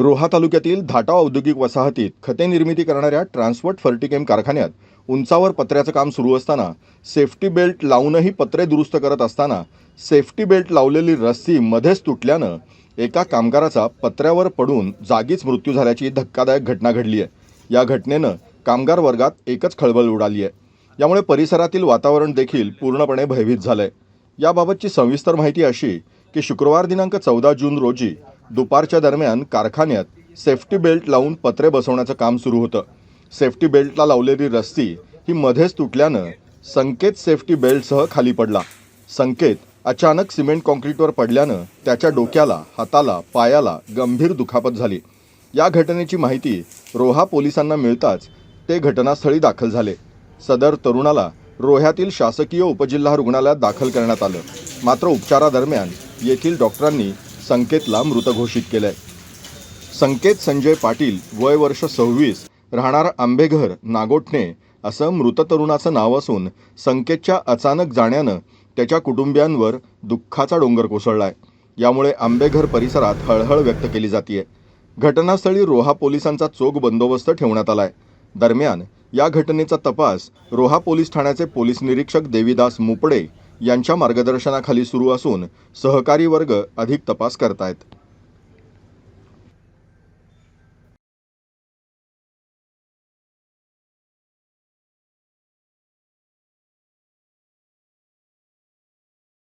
रोहा तालुक्यातील धाटा औद्योगिक वसाहतीत खते निर्मिती करणाऱ्या ट्रान्सपोर्ट फर्टिकेम कारखान्यात उंचावर पत्र्याचं काम सुरू असताना सेफ्टी बेल्ट लावूनही पत्रे दुरुस्त करत असताना सेफ्टी बेल्ट लावलेली रस्सी मध्येच तुटल्यानं एका कामगाराचा पत्र्यावर पडून जागीच मृत्यू झाल्याची धक्कादायक घटना घडली आहे. या घटनेनं कामगार वर्गात एकच खळबळ उडाली आहे. यामुळे परिसरातील वातावरण देखील पूर्णपणे भयभीत झालंय. याबाबतची सविस्तर माहिती अशी की शुक्रवार दिनांक चौदा जून रोजी दुपारच्या दरम्यान कारखान्यात सेफ्टी बेल्ट लावून पत्रे बसवण्याचं काम सुरू होतं. सेफ्टी बेल्टला लावलेली रस्ती ही मध्येच तुटल्यानं संकेत सेफ्टी बेल्टसह खाली पडला. संकेत अचानक सिमेंट कॉन्क्रीटवर पडल्यानं त्याच्या डोक्याला हाताला पायाला गंभीर दुखापत झाली. या घटनेची माहिती रोहा पोलिसांना मिळताच ते घटनास्थळी दाखल झाले. सदर तरुणाला रोह्यातील शासकीय उपजिल्हा रुग्णालयात दाखल करण्यात आलं. मात्र उपचारादरम्यान येथील डॉक्टरांनी संकेतला मृत घोषित केलंय. संकेत संजय पाटील वय वर्ष सव्वीस राहणार आंबेघर नागोठणे असं मृत तरुणाचं नाव असून संकेतच्या अचानक जाण्यानं त्याच्या कुटुंबियांवर दुःखाचा डोंगर कोसळलाय. यामुळे आंबेघर परिसरात हळहळ व्यक्त केली जाते घटनास्थळी रोहा पोलिसांचा चोख बंदोबस्त ठेवण्यात आलाय. दरम्यान या घटनेचा तपास रोहा पोलीस ठाण्याचे पोलीस निरीक्षक देवीदास मुपडे यांच्या मार्गदर्शनाखाली सुरू असून सहकारी वर्ग अधिक तपास करतायत.